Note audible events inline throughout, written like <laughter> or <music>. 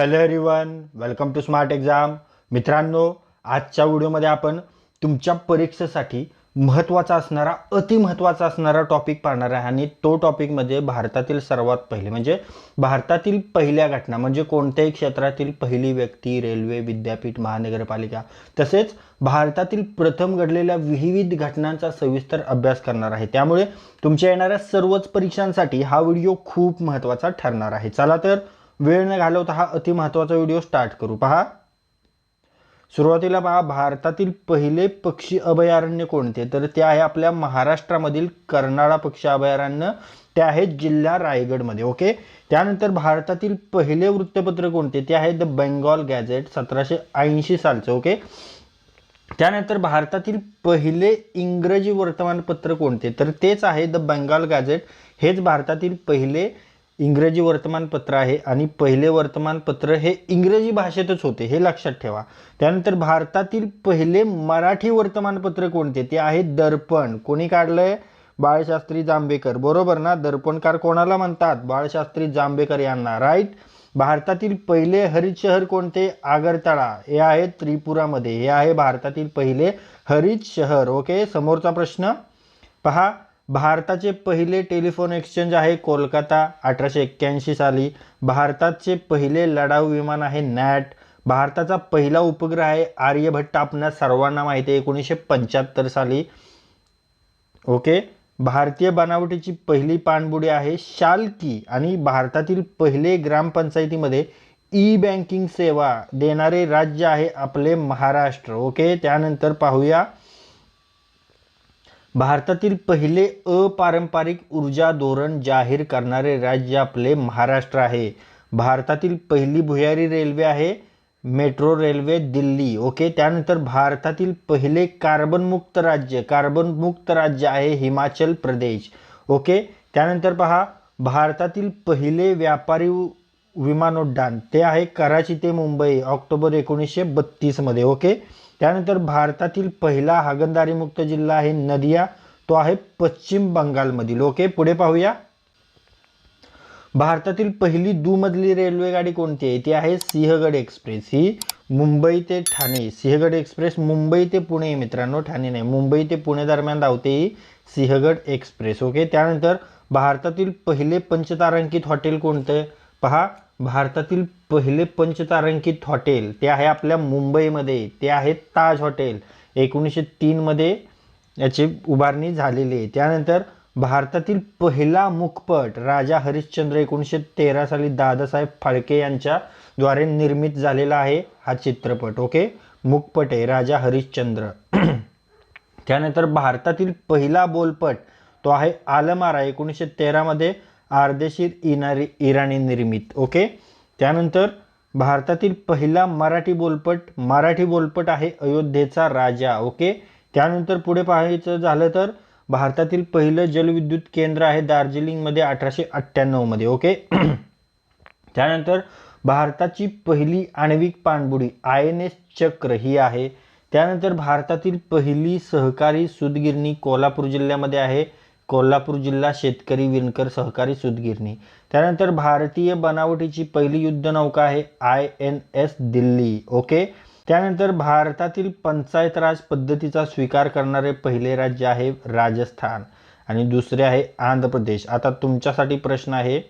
Hello everyone welcome to Smart Exam मित्रांनो आजच्या व्हिडिओमध्ये आपण तुमच्या परीक्षेसाठी महत्त्वाचा असणारा अतिमहत्त्वाचा असणारा टॉपिक पाहणार आहे आणि तो टॉपिक म्हणजे भारतातील सर्वात पहिले म्हणजे भारतातील पहिल्या घटना म्हणजे कोणत्याही क्षेत्रातील पहिली व्यक्ती रेल्वे विद्यापीठ महानगरपालिका तसेच भारतातील प्रथम घडलेल्या विविध घटनांचा सविस्तर अभ्यास करणार आहे. त्यामुळे तुमच्या येणाऱ्या सर्वच परीक्षांसाठी हा व्हिडिओ खूप महत्त्वाचा ठरणार आहे. चला तर वेळ न घालवता हा अतिमहत्वाचा व्हिडिओ स्टार्ट करू. पहा. सुरुवातीला पहा भारतातील पहिले पक्षी अभयारण्य कोणते? तर ते आहे आपल्या महाराष्ट्रामधील कर्नाळा पक्षी अभयारण्य ते आहे जिल्हा रायगडमध्ये ओके? त्यानंतर भारतातील पहिले वृत्तपत्र कोणते? ते आहे द बेंगॉल गॅझेट सतराशे ऐंशी सालचं ओके? त्यानंतर भारतातील पहिले इंग्रजी वर्तमानपत्र कोणते? तर तेच आहे द बेंगॉल गॅझेट. हेच भारतातील पहिले इंग्रजी वर्तमानपत्र आहे आणि पहिले वर्तमानपत्र हे इंग्रजी भाषेतच होते हे लक्षात ठेवा. त्यानंतर भारतातील पहिले मराठी वर्तमानपत्र कोणते? ते आहे दर्पण. कोणी काढलंय? बाळशास्त्री जांभेकर. बरोबर ना? दर्पणकार कोणाला म्हणतात? बाळशास्त्री जांभेकर यांना. राईट भारतातील पहिले हरित शहर कोणते? आगरतळा. हे आहे त्रिपुरामध्ये. हे आहे भारतातील पहिले हरित शहर ओके समोरचा प्रश्न पहा. भारताचे पहिले टेलिफोन एक्सचेंज आहे कोलकाता अठराशे एक्क्याऐंशी साली. भारताचे पहिले लढाऊ विमान आहे नॅट. भारताचा पहिला उपग्रह आहे आर्यभट्ट आपणास सर्वांना माहिती आहे एकोणीसशे पंच्याहत्तर साली. ओके? भारतीय बनावटीची पहिली पाणबुडी आहे शालकी आणि भारतातील पहिले ग्रामपंचायतीमध्ये ई बँकिंग सेवा देणारे राज्य आहे आपले महाराष्ट्र. ओके? त्यानंतर पाहूया. भारतातील पहिले अपारंपरिक ऊर्जा धोरण जाहीर करणारे राज्य आपले महाराष्ट्र आहे. भारतातील पहिली भुयारी रेल्वे आहे मेट्रो रेल्वे दिल्ली. ओके त्यानंतर भारतातील पहिले कार्बनमुक्त राज्य कार्बनमुक्त राज्य आहे हिमाचल प्रदेश. ओके त्यानंतर पहा भारतातील पहिले व्यापारी विमानोड्डाण ते आहे कराची ते मुंबई ऑक्टोबर एकोणीसशे बत्तीसमध्ये ओके? त्यानंतर भारतातील पहिला हागणदारीमुक्त जिल्हा आहे नदिया तो आहे पश्चिम बंगालमधील ओके? पुढे पाहूया. भारतातील पहिली दुमजली रेल्वेगाडी कोणती आहे? ती आहे सिंहगड एक्सप्रेस. ही मुंबई ते ठाणे. सिंहगड एक्सप्रेस मुंबई ते पुणे मित्रांनो ठाणे नाही. मुंबई ते पुणे दरम्यान धावते ही सिंहगड एक्सप्रेस ओके? त्यानंतर भारतातील पहिले पंचतारांकित हॉटेल कोणतं पहा भारतातील पहिले पंचतारांकित हॉटेल ते आहे आपल्या मुंबईमध्ये ते आहे ताज हॉटेल. एकोणीसशे तीनमध्ये याची उभारणी झालेली आहे. त्यानंतर भारतातील पहिला मुखपट राजा हरिश्चंद्र एकोणीसशे तेरा साली दादासाहेब फाळके यांच्याद्वारे निर्मित झालेला आहे हा चित्रपट ओके? मुखपट आहे राजा हरिश्चंद्र. <clears throat> त्यानंतर भारतातील पहिला बोलपट तो आहे आलमारा एकोणीसशे तेरामध्ये आर्देशीर इनारी इराणी निर्मित ओके त्यानंतर भारतातील पहिला मराठी बोलपट मराठी बोलपट आहे अयोध्येचा राजा ओके त्यानंतर पुढे पाहायचं झालं तर भारतातील पहिलं जलविद्युत केंद्र आहे दार्जिलिंगमध्ये अठराशे अठ्ठ्याण्णवमध्ये ओके <clears throat> त्यानंतर भारताची पहिली आण्विक पाणबुडी आय एन एस चक्र ही आहे. त्यानंतर भारतातील पहिली सहकारी सुदगिरणी कोल्हापूर जिल्ह्यामध्ये आहे. कोल्हापूर जिल्हा शेतकरी विणकर सहकारी सुतगिरणी. त्यानंतर भारतीय बनावटीची पहिली युद्धनौका आहे I N S Delhi okay? त्यानंतर भारतातील पंचायत राज पद्धतीचा स्वीकार करणारे पहिले राज्य आहे राजस्थान आणि दुसरे आहे आंध्र प्रदेश. आता तुमच्यासाठी प्रश्न आहे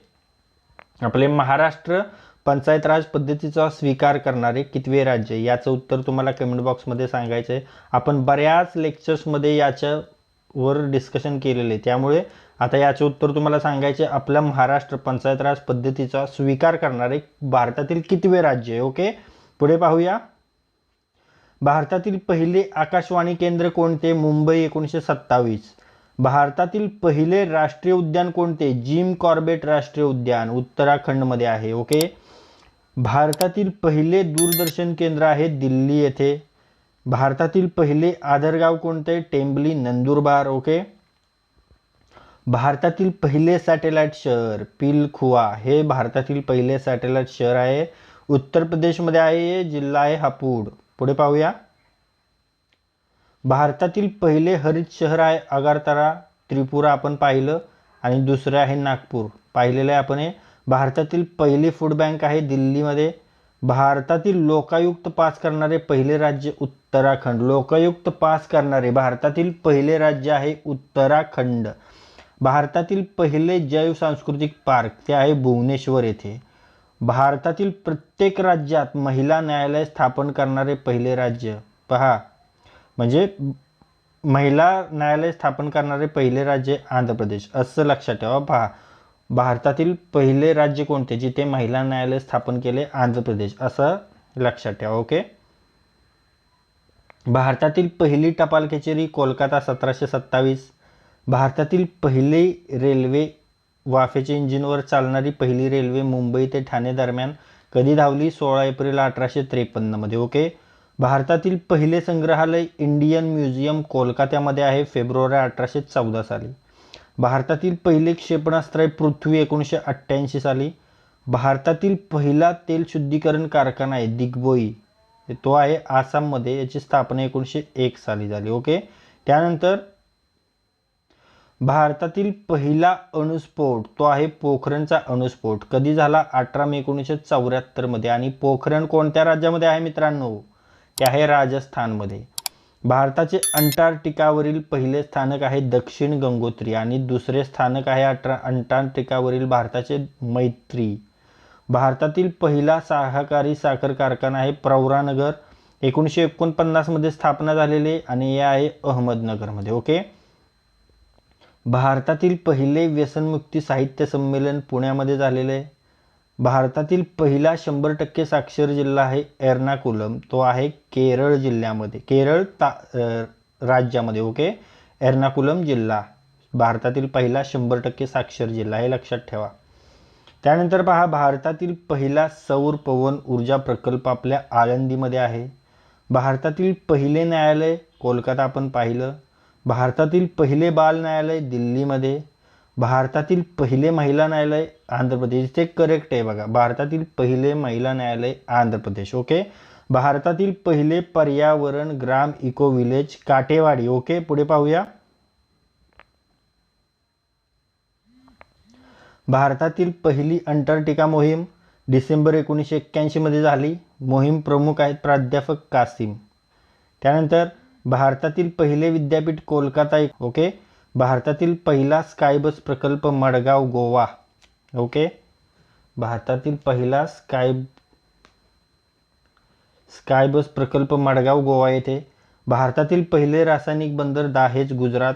आपले महाराष्ट्र पंचायत राज पद्धतीचा स्वीकार करणारे कितवे राज्य? याचं उत्तर तुम्हाला कमेंट बॉक्समध्ये सांगायचं आहे आपण बऱ्याच लेक्चर्समध्ये याच्या वर डिस्कशन केलेले. त्यामुळे आता याचे उत्तर तुम्हाला सांगायचे आपल्या महाराष्ट्र पंचायत राज पद्धतीचा स्वीकार करणारे भारतातील कितवे राज्य आहे? ओके पुढे पाहूया. भारतातील पहिले आकाशवाणी केंद्र कोणते? मुंबई एकोणीसशे सत्तावीस. भारतातील पहिले राष्ट्रीय उद्यान कोणते? जिम कॉर्बेट राष्ट्रीय उद्यान उत्तराखंडमध्ये आहे. ओके भारतातील पहिले दूरदर्शन केंद्र आहे दिल्ली येथे. भारतातील पहिले आदरगाव कोणते? टेंबली नंदुरबार ओके. भारतातील पहिले सॅटेलाइट शहर पिलखुआ हे भारतातील पहिले सॅटेलाइट शहर आहे. उत्तर प्रदेशमध्ये आहे जिल्हा आहे हापूड. पुढे पाहूया. भारतातील पहिले हरित शहर आहे अगारतारा त्रिपुरा आपण पाहिलं. आणि दुसरं आहे नागपूर. पाहिलेलं आहे आपण हे. भारतातील पहिली फूड बँक आहे दिल्लीमध्ये. भारतातील लोकायुक्त पास करणारे पहिले राज्य उत्तराखंड. लोकायुक्त पास करणारे भारतातील पहिले राज्य आहे उत्तराखंड. भारतातील पहिले जैव सांस्कृतिक पार्क ते आहे भुवनेश्वर येथे. भारतातील प्रत्येक राज्यात महिला न्यायालय स्थापन करणारे पहिले राज्य. पहा. म्हणजे महिला न्यायालय स्थापन करणारे पहिले राज्य आंध्र प्रदेश. असं लक्षात ठेवा. पहा. भारतातील पहिले राज्य कोणते जिथे महिला न्यायालय स्थापन केले? आंध्र प्रदेश. असं लक्षात ठेवा ओके? भारतातील पहिली टपाल कचेरी कोलकाता सतराशे सत्तावीस. भारतातील पहिली रेल्वे वाफेच्या इंजिनवर चालणारी पहिली रेल्वे मुंबई ते ठाणे दरम्यान कधी धावली? सोळा एप्रिल अठराशे त्रेपन्नमध्ये ओके? भारतातील पहिले संग्रहालय इंडियन म्युझियम कोलकात्यामध्ये आहे फेब्रुवारी अठराशे चौदा साली. भारतातील पहिले क्षेपणास्त्र आहे पृथ्वी एकोणीसशे अठ्ठ्याऐंशी साली. भारतातील पहिला तेल शुद्धीकरण कारखाना आहे दिग्बोई. तो आहे आसाममध्ये याची स्थापना एकोणीसशे एक साली झाली ओके? त्यानंतर भारतातील पहिला अणुस्फोट तो आहे पोखरणचा अणुस्फोट. कधी झाला? अठरा मे एकोणीसशे चौऱ्याहत्तरमध्ये. आणि पोखरण कोणत्या राज्यामध्ये आहे मित्रांनो? ते आहे राजस्थानमध्ये. भारताचे अंटार्क्टिकावरील पहिले स्थानक आहे दक्षिण गंगोत्री आणि दुसरे स्थानक आहे अठरा अंटार्क्टिकावरील भारताचे मैत्री. भारतातील पहिला सहकारी साखर कारखाना आहे प्रवरानगर एकोणीसशे एकोणपन्नासमध्ये स्थापना झालेली आणि हे आहे अहमदनगरमध्ये ओके? भारतातील पहिले व्यसनमुक्ती साहित्य संमेलन पुण्यामध्ये झालेले आहे. भारतातील पहिला शंभर टक्के साक्षर जिल्हा आहे एर्नाकुलम. तो आहे केरळ जिल्ह्यामध्ये. केरळ ता राज्यामध्ये ओके? एर्नाकुलम जिल्हा. भारतातील पहिला शंभर टक्के साक्षर जिल्हा हे लक्षात ठेवा. त्यानंतर पहा भारतातील पहिला सौर पवन ऊर्जा प्रकल्प आपल्या आळंदीमध्ये आहे. भारतातील पहिले न्यायालय कोलकाता आपण पाहिलं. भारतातील पहिले बाल न्यायालय दिल्लीमध्ये. भारतातील पहिले महिला न्यायालय आंध्र प्रदेश. ते करेक्ट आहे बघा. भारतातील पहिले महिला न्यायालय आंध्र प्रदेश ओके भारतातील पहिले पर्यावरण ग्राम इको विलेज काटेवाडी ओके पुढे पाहूया. भारतातील पहिली अंटार्क्टिका मोहीम डिसेंबर एकोणीसशे एक्क्याऐंशीमध्ये झाली. मोहीम प्रमुख आहेत प्राध्यापक कासिम. त्यानंतर भारतातील पहिले विद्यापीठ कोलकाता ओके भारतातील पहिला स्काय बस प्रकल्प मडगाव गोवा. ओके? भारतातील पहिला स्काय स्काय बस प्रकल्प मडगाव गोवा येथे. भारतातील पहिले रासायनिक बंदर दाहेज गुजरात.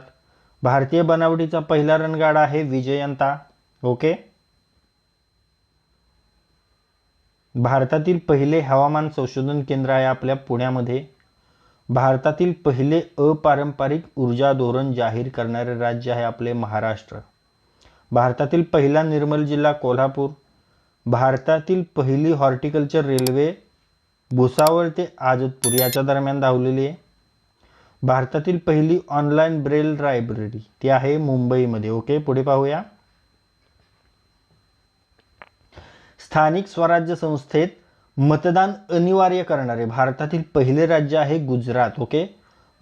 भारतीय बनावटीचा पहिला रणगाडा आहे विजयंता. ओके? भारतातील पहिले हवामान संशोधन केंद्र आहे आपल्या पुण्यामध्ये. भारतातील पहिले अपारंपरिक ऊर्जा धोरण जाहीर करणारे राज्य आहे आपले महाराष्ट्र. भारतातील पहिला निर्मल जिल्हा कोल्हापूर. भारतातील पहिली हॉर्टिकल्चर रेल्वे भुसावळ ते आजतपूर याच्या दरम्यान धावलेली आहे. भारतातील पहिली ऑनलाईन ब्रेल लायब्ररी ती आहे मुंबईमध्ये. ओके पुढे पाहूया. स्थानिक स्वराज्य संस्थेत मतदान अनिवार्य करणारे भारतातील पहिले राज्य आहे गुजरात ओके?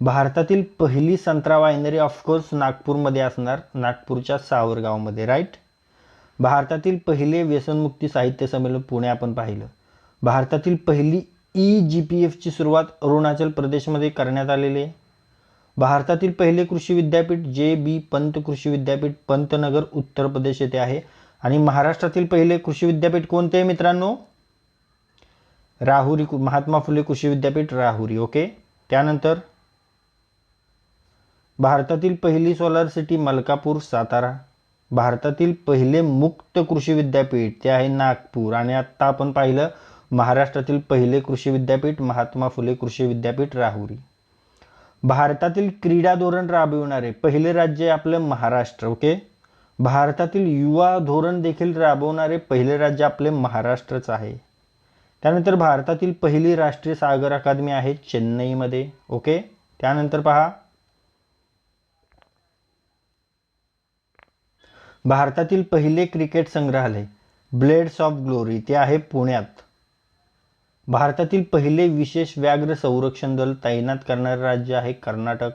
भारतातील पहिली संत्रा वायनरी ऑफकोर्स नागपूरमध्ये असणार नागपूरच्या सावरगावमध्ये राईट भारतातील पहिले व्यसनमुक्ती साहित्य संमेलन पुणे आपण पाहिलं. भारतातील पहिली ई जी पी एफची सुरुवात अरुणाचल प्रदेशमध्ये करण्यात आलेली आहे. भारतातील पहिले कृषी विद्यापीठ जे बी पंत कृषी विद्यापीठ पंतनगर उत्तर प्रदेश येथे आहे. आणि महाराष्ट्रातील पहिले कृषी विद्यापीठ कोणते आहे मित्रांनो? राहुरी महात्मा फुले कृषी विद्यापीठ राहुरी ओके? त्यानंतर भारतातील पहिली सोलार सिटी मलकापूर सातारा. भारतातील पहिले मुक्त कृषी विद्यापीठ ते आहे नागपूर. आणि आत्ता आपण पाहिलं महाराष्ट्रातील पहिले कृषी विद्यापीठ महात्मा फुले कृषी विद्यापीठ राहुरी. भारतातील क्रीडा धोरण राबविणारे पहिले राज्य आपलं महाराष्ट्र ओके? भारतातील युवा धोरण देखील राबवणारे पहिले राज्य आपले महाराष्ट्रच आहे. त्यानंतर भारतातील पहिली राष्ट्रीय सागर अकादमी आहे चेन्नईमध्ये. ओके? त्यानंतर पहा. भारतातील पहिले क्रिकेट संग्रहालय ब्लेड्स ऑफ ग्लोरी ते आहे पुण्यात. भारतातील पहिले विशेष व्याघ्र संरक्षण दल तैनात करणारे राज्य आहे कर्नाटक.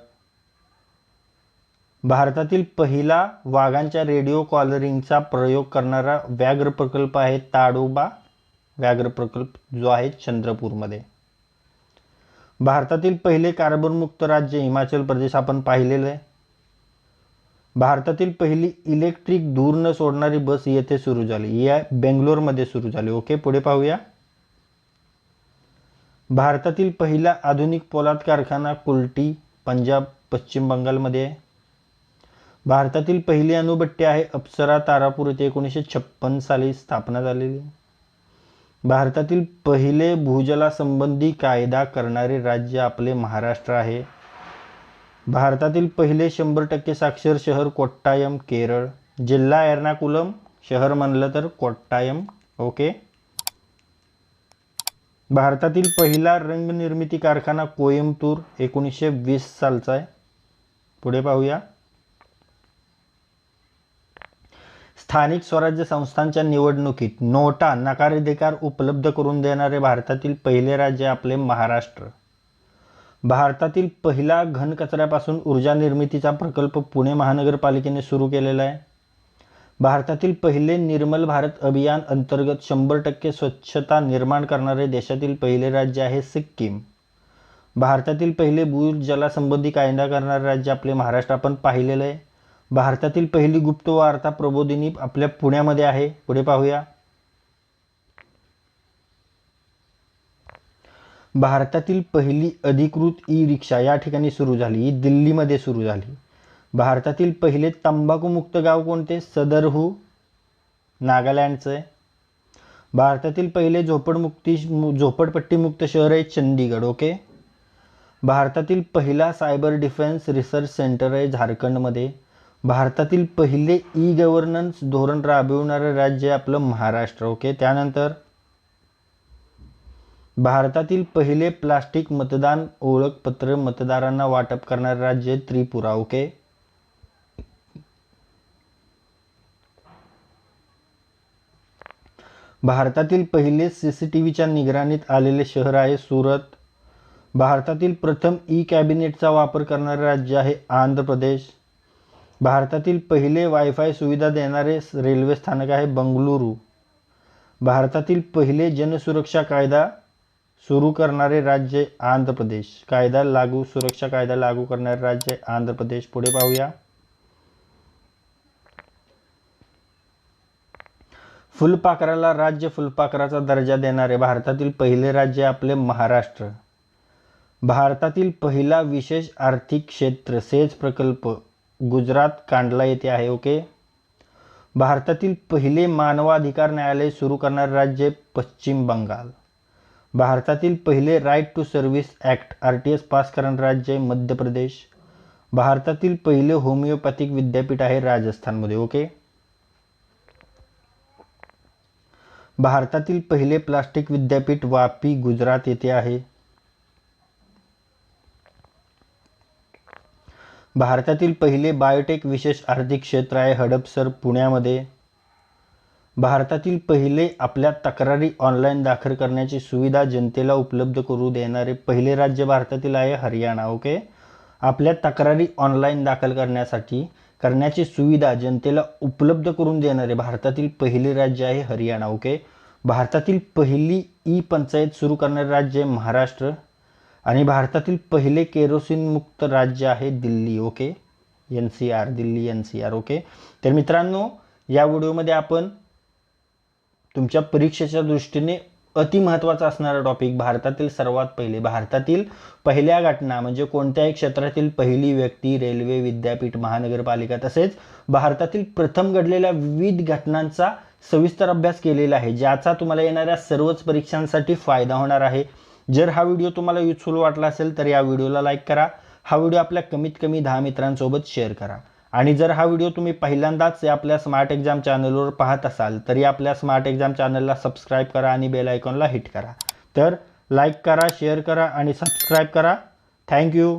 भारतातील पहिला वाघांच्या रेडिओ कॉलरिंगचा प्रयोग करणारा व्याघ्र प्रकल्प आहे ताडोबा. व्याघ्र प्रकल्प जो आहे चंद्रपूरमध्ये. भारतातील पहिले कार्बनमुक्त राज्य हिमाचल प्रदेश आपण पाहिलेलं आहे. भारतातील पहिली इलेक्ट्रिक धूर न सोडणारी बस येथे सुरू झाली. या बेंगलोरमध्ये सुरू झाली. ओके पुढे पाहूया. भारतातील पहिला आधुनिक पोलाद कारखाना कुल्टी पंजाब पश्चिम बंगालमध्ये आहे. भारतातील पहिली अणुभट्टी आहे अप्सरा तारापूर येथे एकोणीसशे छप्पन साली स्थापना झालेली. भारतातील पहिले भूजलासंबंधी कायदा करणारे राज्य आपले महाराष्ट्र आहे. भारतातील पहिले शंभर टक्के साक्षर शहर कोट्टायम केरळ. जिल्हा एर्नाकुलम शहर म्हणलं तर कोट्टायम ओके? भारतातील पहिला रंगनिर्मिती कारखाना कोइंबतूर एकोणीसशे वीस सालचा आहे. पुढे पाहूया. स्थानिक स्वराज्य संस्थांच्या निवडणुकीत नोटा नकाराधिकार उपलब्ध करून देणारे भारतातील पहिले राज्य आपले महाराष्ट्र. भारतातील पहिला घनकचऱ्यापासून ऊर्जा निर्मितीचा प्रकल्प पुणे महानगरपालिकेने सुरू केलेला आहे. भारतातील पहिले निर्मल भारत अभियान अंतर्गत शंभर टक्के स्वच्छता निर्माण करणारे देशातील पहिले राज्य आहे सिक्कीम. भारतातील पहिले भूजलासंबंधी कायदा करणारे राज्य आपले महाराष्ट्र आपण पाहिलेलं आहे. भारतातील पहिली गुप्त वार्ता प्रबोधिनी आपल्या पुण्यामध्ये आहे. पुढे पाहूया. भारतातील पहिली अधिकृत ई रिक्षा या ठिकाणी सुरू झाली. ही दिल्लीमध्ये सुरू झाली. भारतातील पहिले तंबाखूमुक्त गाव कोणते? सदरहू नागालँडचं. आहे भारतातील पहिले झोपडमुक्ती झोपडपट्टीमुक्त शहर आहे चंदीगड ओके? भारतातील पहिला सायबर डिफेन्स रिसर्च सेंटर आहे झारखंडमध्ये. भारतातील पहिले ई गव्हर्नन्स धोरण राबविणारं राज्य आपलं महाराष्ट्र ओके? त्यानंतर भारतातील पहिले प्लास्टिक मतदान ओळखपत्र मतदारांना वाटप करणारे राज्य त्रिपुरा ओके? भारतातील पहिले सीसीटीव्हीच्या निगराणीत आलेले शहर आहे सुरत. भारतातील प्रथम ई कॅबिनेटचा वापर करणारे राज्य आहे आंध्र प्रदेश. भारतातील पहिले वायफाय सुविधा देणारे रेल्वे स्थानक आहे बंगळुरू. भारतातील पहिले जनसुरक्षा कायदा सुरू करणारे राज्य आंध्र प्रदेश. कायदा लागू सुरक्षा कायदा लागू करणारे राज्य आंध्र प्रदेश. पुढे पाहूया. फुलपाखराला राज्य फुलपाखराचा दर्जा देणारे भारतातील पहिले राज्य आपले महाराष्ट्र. भारतातील पहिला विशेष आर्थिक क्षेत्र सेज प्रकल्प. गुजरात कांडला येथे आहे ओके? भारतातील पहिले मानवाधिकार न्यायालय सुरू करणारे राज्य पश्चिम बंगाल. भारतातील पहिले right to service act R T S pass करणारे राज्य मध्य प्रदेश. भारतातील पहिले होमिओपॅथिक विद्यापीठ आहे राजस्थानमध्ये ओके? भारतातील पहिले प्लास्टिक विद्यापीठ वापी गुजरात येथे आहे. भारतातील पहिले बायोटेक विशेष आर्थिक क्षेत्र आहे हडपसर पुण्यामध्ये. भारतातील पहिले आपल्या तक्रारी ऑनलाईन दाखल करण्याची सुविधा जनतेला उपलब्ध करू देणारे पहिले राज्य भारतातील आहे हरियाणा ओके आपल्या तक्रारी ऑनलाईन दाखल करण्यासाठी करण्याची सुविधा जनतेला उपलब्ध करून देणारे भारतातील पहिले राज्य आहे हरियाणा ओके भारतातील पहिली ई पंचायत सुरू करणारे राज्य आहे महाराष्ट्र. आणि भारतातील पहिले केरोसिन मुक्त राज्य आहे Delhi okay? N C R Delhi N C R okay? तर मित्रांनो या व्हिडिओमध्ये आपण तुमच्या परीक्षेच्या दृष्टीने अतिमहत्त्वाचा असणारा टॉपिक भारतातील सर्वात पहिले भारतातील पहिल्या घटना म्हणजे कोणत्याही क्षेत्रातील पहिली व्यक्ती रेल्वे विद्यापीठ महानगरपालिका तसेच भारतातील प्रथम घडलेल्या विविध घटनांचा सविस्तर अभ्यास केलेला आहे ज्याचा तुम्हाला येणाऱ्या सर्वच परीक्षांसाठी फायदा होणार आहे. जर हा व्हिडिओ तुम्हाला युजफुल वाटला असेल तर या व्हिडिओला लाईक करा. हा व्हिडिओ आपल्या कमीत कमी दहा मित्रांसोबत शेअर करा. आणि जर हा व्हिडिओ तुम्ही पहिल्यांदाच आपल्या स्मार्ट एक्झाम चॅनलवर पाहत असाल तरी आपल्या स्मार्ट एक्झाम चॅनलला सबस्क्राईब करा आणि बेल आयकॉनला हिट करा. तर लाईक करा शेअर करा आणि सबस्क्राईब करा. थँक्यू